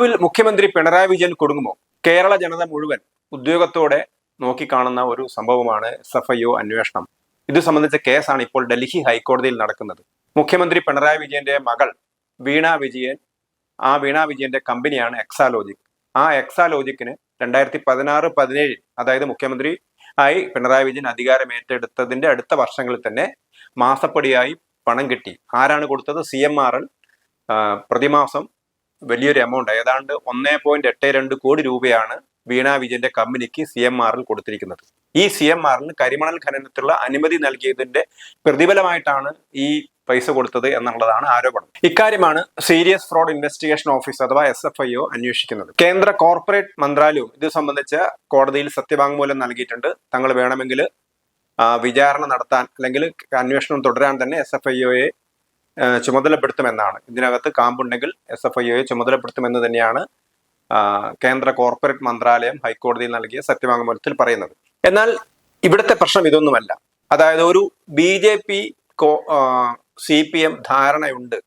ഒടുവിൽ മുഖ്യമന്ത്രി പിണറായി വിജയൻ കൊടുങ്ങുമോ? കേരള ജനത മുഴുവൻ ഉദ്യോഗത്തോടെ നോക്കിക്കാണുന്ന ഒരു സംഭവമാണ് എസ് എഫ് അന്വേഷണം. ഇത് സംബന്ധിച്ച കേസാണ് ഇപ്പോൾ ഡൽഹി ഹൈക്കോടതിയിൽ നടക്കുന്നത്. മുഖ്യമന്ത്രി പിണറായി വിജയന്റെ മകൾ വീണ വിജയൻ ആ വീണ വിജയന്റെ കമ്പനിയാണ് എക്സാലോജിക്. ആ എക്സാലോജിക്കിന് രണ്ടായിരത്തി പതിനാറ് പതിനേഴിൽ അതായത് മുഖ്യമന്ത്രി ആയി പിണറായി വിജയൻ അധികാരം ഏറ്റെടുത്തതിന്റെ അടുത്ത വർഷങ്ങളിൽ തന്നെ മാസപ്പടിയായി പണം കിട്ടി. ആരാണ് കൊടുത്തത്? സി പ്രതിമാസം വലിയൊരു എമൗണ്ട് ഏതാണ്ട് ഒന്നേ പോയിന്റ് എട്ട് രണ്ട് കോടി രൂപയാണ് വീണ വിജയന്റെ കമ്പനിക്ക് സി എം ആറിൽ കൊടുത്തിരിക്കുന്നത്. ഈ സി എം ആറിന് കരിമണൽ ഖനനത്തിലുള്ള അനുമതി നൽകിയതിന്റെ പ്രതിഫലമായിട്ടാണ് ഈ പൈസ കൊടുത്തത് എന്നുള്ളതാണ് ആരോപണം. ഇക്കാര്യമാണ് സീരിയസ് ഫ്രോഡ് ഇൻവെസ്റ്റിഗേഷൻ ഓഫീസ് അഥവാ എസ് എഫ് ഐ ഒ അന്വേഷിക്കുന്നത്. കേന്ദ്ര കോർപ്പറേറ്റ് മന്ത്രാലയവും ഇത് സംബന്ധിച്ച കോടതിയിൽ സത്യവാങ്മൂലം നൽകിയിട്ടുണ്ട്. തങ്ങൾ വേണമെങ്കിൽ വിചാരണ നടത്താൻ അല്ലെങ്കിൽ അന്വേഷണം തുടരാൻ തന്നെ എസ് എഫ് ഐ ഒയെ ചുമതലപ്പെടുത്തുമെന്നാണ്. ഇതിനകത്ത് കാമ്പുണ്ടെങ്കിൽ എസ് എഫ് ഐയെ ചുമതലപ്പെടുത്തുമെന്ന് തന്നെയാണ് കേന്ദ്ര കോർപ്പറേറ്റ് മന്ത്രാലയം ഹൈക്കോടതിയിൽ നൽകിയ സത്യവാങ്മൂലത്തിൽ പറയുന്നത്. എന്നാൽ ഇവിടുത്തെ പ്രശ്നം ഇതൊന്നുമല്ല. അതായത് ഒരു B J P C P M ധാരണയുണ്ട്.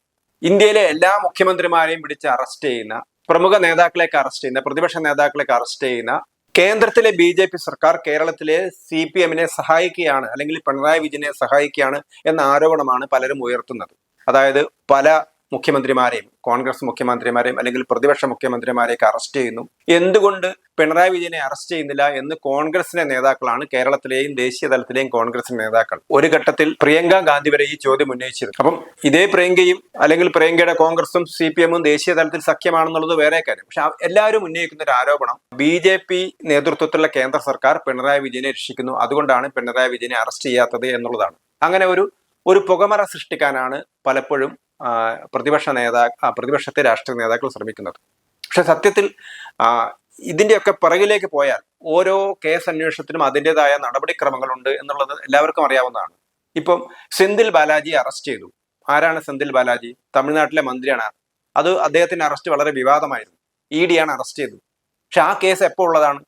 ഇന്ത്യയിലെ എല്ലാ മുഖ്യമന്ത്രിമാരെയും പിടിച്ച് അറസ്റ്റ് ചെയ്യുന്ന പ്രമുഖ നേതാക്കളെയൊക്കെ അറസ്റ്റ് ചെയ്യുന്ന പ്രതിപക്ഷ നേതാക്കളെയൊക്കെ അറസ്റ്റ് ചെയ്യുന്ന കേന്ദ്രത്തിലെ ബി ജെ പി സർക്കാർ കേരളത്തിലെ സി പി എമ്മിനെ സഹായിക്കുകയാണ് അല്ലെങ്കിൽ പിണറായി വിജയനെ സഹായിക്കുകയാണ് എന്ന ആരോപണമാണ് പലരും ഉയർത്തുന്നത്. അതായത് പല മുഖ്യമന്ത്രിമാരെയും കോൺഗ്രസ് മുഖ്യമന്ത്രിമാരെയും അല്ലെങ്കിൽ പ്രതിപക്ഷ മുഖ്യമന്ത്രിമാരെയൊക്കെ അറസ്റ്റ് ചെയ്യുന്നു. എന്തുകൊണ്ട് പിണറായി വിജയനെ അറസ്റ്റ് ചെയ്യുന്നില്ല എന്ന് കോൺഗ്രസിന്റെ നേതാക്കളാണ് കേരളത്തിലെയും ദേശീയ തലത്തിലെയും കോൺഗ്രസിന്റെ നേതാക്കൾ. ഒരു ഘട്ടത്തിൽ പ്രിയങ്ക ഗാന്ധി വരെ ഈ ചോദ്യം ഉന്നയിച്ചിരുന്നു. അപ്പം ഇതേ പ്രിയങ്കയും അല്ലെങ്കിൽ പ്രിയങ്കയുടെ കോൺഗ്രസും സി പി എമ്മും ദേശീയ തലത്തിൽ സഖ്യമാണെന്നുള്ളത് വേറെ കാര്യം. പക്ഷെ എല്ലാവരും ഉന്നയിക്കുന്ന ഒരു ആരോപണം ബി ജെ പി നേതൃത്വത്തിലുള്ള കേന്ദ്ര സർക്കാർ പിണറായി വിജയനെ രക്ഷിക്കുന്നു. അതുകൊണ്ടാണ് പിണറായി വിജയനെ അറസ്റ്റ് ചെയ്യാത്തത് എന്നുള്ളതാണ്. അങ്ങനെ ഒരു ഒരു പുകമറ സൃഷ്ടിക്കാനാണ് പലപ്പോഴും പ്രതിപക്ഷ നേതാ പ്രതിപക്ഷത്തെ രാഷ്ട്രീയ നേതാക്കൾ ശ്രമിക്കുന്നത്. പക്ഷെ സത്യത്തിൽ ഇതിന്റെയൊക്കെ പുറകിലേക്ക് പോയാൽ ഓരോ കേസ് അന്വേഷണത്തിനും അതിന്റെതായ നടപടിക്രമങ്ങളുണ്ട് എന്നുള്ളത് എല്ലാവർക്കും അറിയാവുന്നതാണ്. ഇപ്പം സെന്തിൽ ബാലാജി അറസ്റ്റ് ചെയ്തു. ആരാണ് സെന്തിൽ ബാലാജി? തമിഴ്നാട്ടിലെ മന്ത്രിയാണ്. അത് അദ്ദേഹത്തിന്റെ അറസ്റ്റ് വളരെ വിവാദമായിരുന്നു. ഇ ഡി ആണ് അറസ്റ്റ് ചെയ്തത്. പക്ഷെ ആ കേസ് എപ്പോൾ ഉള്ളതാണ്?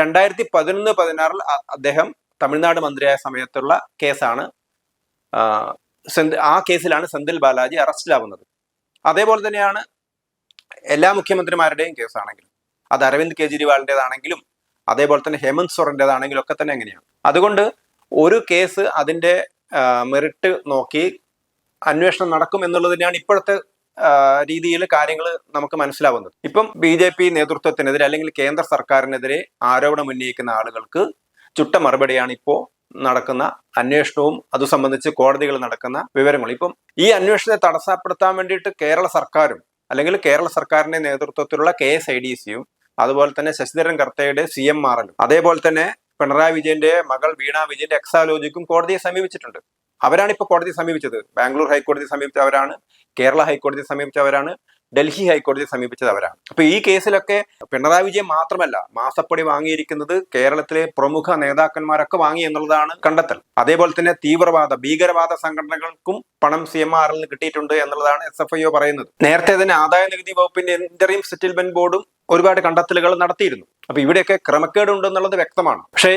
രണ്ടായിരത്തി പതിനൊന്ന് പതിനാറിൽ അദ്ദേഹം തമിഴ്നാട് മന്ത്രിയായ സമയത്തുള്ള കേസാണ് ആ, കേസിലാണ് സെന്തിൽ ബാലാജി അറസ്റ്റിലാവുന്നത്. അതേപോലെ തന്നെയാണ് എല്ലാ മുഖ്യമന്ത്രിമാരുടെയും കേസാണെങ്കിലും. അത് അരവിന്ദ് കെജ്രിവാളിന്റെതാണെങ്കിലും അതേപോലെ തന്നെ ഹേമന്ത് സോറിന്റെതാണെങ്കിലും ഒക്കെ തന്നെ എങ്ങനെയാണ്. അതുകൊണ്ട് ഒരു കേസ് അതിന്റെ മെറിറ്റ് നോക്കി അന്വേഷണം നടക്കും എന്നുള്ളതിനാണ് ഇപ്പോഴത്തെ രീതിയിൽ കാര്യങ്ങൾ നമുക്ക് മനസ്സിലാവുന്നത്. ഇപ്പം ബി ജെ പി നേതൃത്വത്തിനെതിരെ അല്ലെങ്കിൽ കേന്ദ്ര സർക്കാരിനെതിരെ ആരോപണം ഉന്നയിക്കുന്ന ആളുകൾക്ക് ചുട്ട മറുപടിയാണ് ഇപ്പോൾ നടക്കുന്ന അന്വേഷണവും അത് സംബന്ധിച്ച് കോടതികൾ നടക്കുന്ന വിവരങ്ങൾ ഇപ്പം ഈ അന്വേഷണത്തെ തടസ്സപ്പെടുത്താൻ വേണ്ടിയിട്ട് കേരള സർക്കാരും അല്ലെങ്കിൽ കേരള സർക്കാരിന്റെ നേതൃത്വത്തിലുള്ള കെ എസ് ഐ ഡി സിയും അതുപോലെ തന്നെ ശശിധരൻ കർത്തയുടെ സി എം ആർ എല്ലും അതേപോലെ തന്നെ പിണറായി വിജയന്റെ മകൾ വീണ വിജയന്റെ എക്സാലോജിക്കും കോടതിയെ സമീപിച്ചിട്ടുണ്ട്. അവരാണ് ഇപ്പോൾ കോടതിയെ സമീപിച്ചത്. ബാംഗ്ലൂർ ഹൈക്കോടതിയെ സമീപിച്ചവരാണ് കേരള ഹൈക്കോടതിയെ സമീപിച്ചവരാണ്. ഡൽഹി ഹൈക്കോടതിയെ സമീപിച്ചത് അവരാണ് അപ്പൊ ഈ കേസിലൊക്കെ പിണറായി വിജയൻ മാത്രമല്ല മാസപ്പടി വാങ്ങിയിരിക്കുന്നത് കേരളത്തിലെ പ്രമുഖ നേതാക്കന്മാരൊക്കെ വാങ്ങി എന്നുള്ളതാണ് കണ്ടെത്തൽ. അതേപോലെ തന്നെ തീവ്രവാദ ഭീകരവാദ സംഘടനകൾക്കും പണം സി എം ആറിൽ നിന്ന് കിട്ടിയിട്ടുണ്ട് എന്നുള്ളതാണ് എസ് എഫ് ഐ ഒ പറയുന്നത്. നേരത്തെ തന്നെ ആദായ നികുതി വകുപ്പിന്റെ ഇന്റർം സെറ്റിൽമെന്റ് ബോർഡും ഒരുപാട് കണ്ടെത്തലുകൾ നടത്തിയിരുന്നു. അപ്പൊ ഇവിടെയൊക്കെ ക്രമക്കേട് ഉണ്ടെന്നുള്ളത് വ്യക്തമാണ്. പക്ഷേ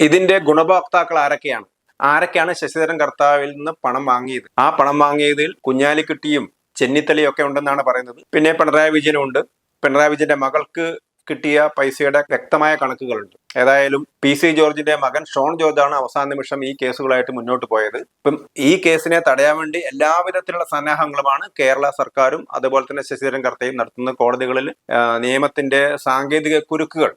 ഇതിന്റെ ഗുണഭോക്താക്കൾ ആരൊക്കെയാണ്? ആരൊക്കെയാണ് ശശിധരൻ കർത്താവിൽ നിന്ന് പണം വാങ്ങിയത്? ആ പണം വാങ്ങിയതിൽ കുഞ്ഞാലിക്കുട്ടിയും ചെന്നിത്തലയും ഒക്കെ ഉണ്ടെന്നാണ് പറയുന്നത്. പിന്നെ പിണറായി വിജയനും ഉണ്ട്. പിണറായി വിജയന്റെ മകൾക്ക് കിട്ടിയ പൈസയുടെ വ്യക്തമായ കണക്കുകളുണ്ട്. ഏതായാലും പി സി ജോർജിന്റെ മകൻ ഷോൺ ജോർജാണ് അവസാന നിമിഷം ഈ കേസുകളായിട്ട് മുന്നോട്ട് പോയത്. ഇപ്പം ഈ കേസിനെ തടയാൻ വേണ്ടി എല്ലാവിധത്തിലുള്ള സന്നാഹങ്ങളുമാണ് കേരള സർക്കാരും അതുപോലെ തന്നെ ശശിധരൻ കർത്തയും നടത്തുന്ന കോടതികളിൽ നിയമത്തിന്റെ സാങ്കേതിക കുരുക്കുകൾ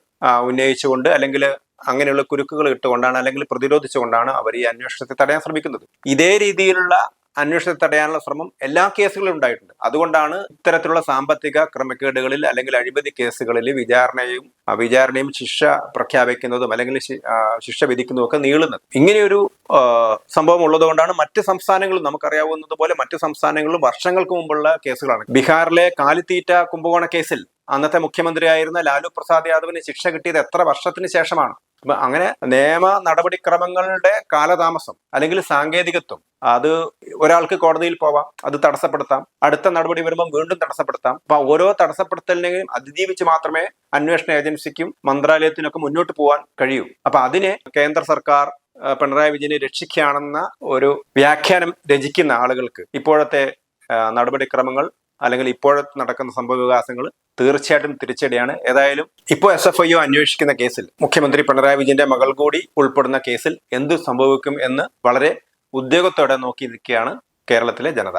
ഉന്നയിച്ചുകൊണ്ട് അല്ലെങ്കിൽ അങ്ങനെയുള്ള കുരുക്കുകൾ ഇട്ടുകൊണ്ടാണ് അല്ലെങ്കിൽ പ്രതിരോധിച്ചുകൊണ്ടാണ് അവർ ഈ അന്വേഷണത്തെ തടയാൻ ശ്രമിക്കുന്നത്. ഇതേ രീതിയിലുള്ള അന്വേഷണത്തെ തടയാനുള്ള ശ്രമം എല്ലാ കേസുകളിലും ഉണ്ടായിട്ടുണ്ട്. അതുകൊണ്ടാണ് ഇത്തരത്തിലുള്ള സാമ്പത്തിക ക്രമക്കേടുകളിൽ അല്ലെങ്കിൽ അഴിമതി കേസുകളിൽ വിചാരണയും വിചാരണയും ശിക്ഷ പ്രഖ്യാപിക്കുന്നതും അല്ലെങ്കിൽ ശിക്ഷ വിധിക്കുന്നതും ഒക്കെ നീളുന്നത്. ഇങ്ങനെയൊരു സംഭവം ഉള്ളതുകൊണ്ടാണ് മറ്റ് സംസ്ഥാനങ്ങളും നമുക്കറിയാവുന്നത് പോലെ മറ്റ് സംസ്ഥാനങ്ങളിലും വർഷങ്ങൾക്ക് മുമ്പുള്ള കേസുകളാണ്. ബീഹാറിലെ കാലിത്തീറ്റ കുംഭകോണ കേസിൽ അന്നത്തെ മുഖ്യമന്ത്രിയായിരുന്ന ലാലു പ്രസാദ് യാദവിന് ശിക്ഷ കിട്ടിയത് എത്ര വർഷത്തിന് ശേഷമാണ്? അങ്ങനെ നിയമ നടപടിക്രമങ്ങളുടെ കാലതാമസം അല്ലെങ്കിൽ സാങ്കേതികത്വം അത് ഒരാൾക്ക് കോടതിയിൽ പോവാം അത് തടസ്സപ്പെടുത്താം. അടുത്ത നടപടി വരുമ്പോൾ വീണ്ടും തടസ്സപ്പെടുത്താം. അപ്പൊ ഓരോ തടസ്സപ്പെടുത്തലിനെയും അതിജീവിച്ച് മാത്രമേ അന്വേഷണ ഏജൻസിക്കും മന്ത്രാലയത്തിനൊക്കെ മുന്നോട്ട് പോകാൻ കഴിയൂ. അപ്പൊ അതിനെ കേന്ദ്ര സർക്കാർ പിണറായി വിജയനെ രക്ഷിക്കുകയാണെന്ന ഒരു വ്യാഖ്യാനം രചിക്കുന്ന ആളുകൾക്ക് ഇപ്പോഴത്തെ നടപടിക്രമങ്ങൾ അല്ലെങ്കിൽ ഇപ്പോൾ നടക്കുന്ന സംഭവ വികാസങ്ങൾ തീർച്ചയായിട്ടും തിരിച്ചടിയാണ്. ഏതായാലും ഇപ്പോൾ എസ് എഫ് ഐ അന്വേഷിക്കുന്ന കേസിൽ മുഖ്യമന്ത്രി പിണറായി വിജയന്റെ മകൾ കൂടി ഉൾപ്പെടുന്ന കേസിൽ എന്ത് സംഭവിക്കും എന്ന് വളരെ ഉദ്യോഗത്തോടെ നോക്കി നിൽക്കുകയാണ് കേരളത്തിലെ ജനത.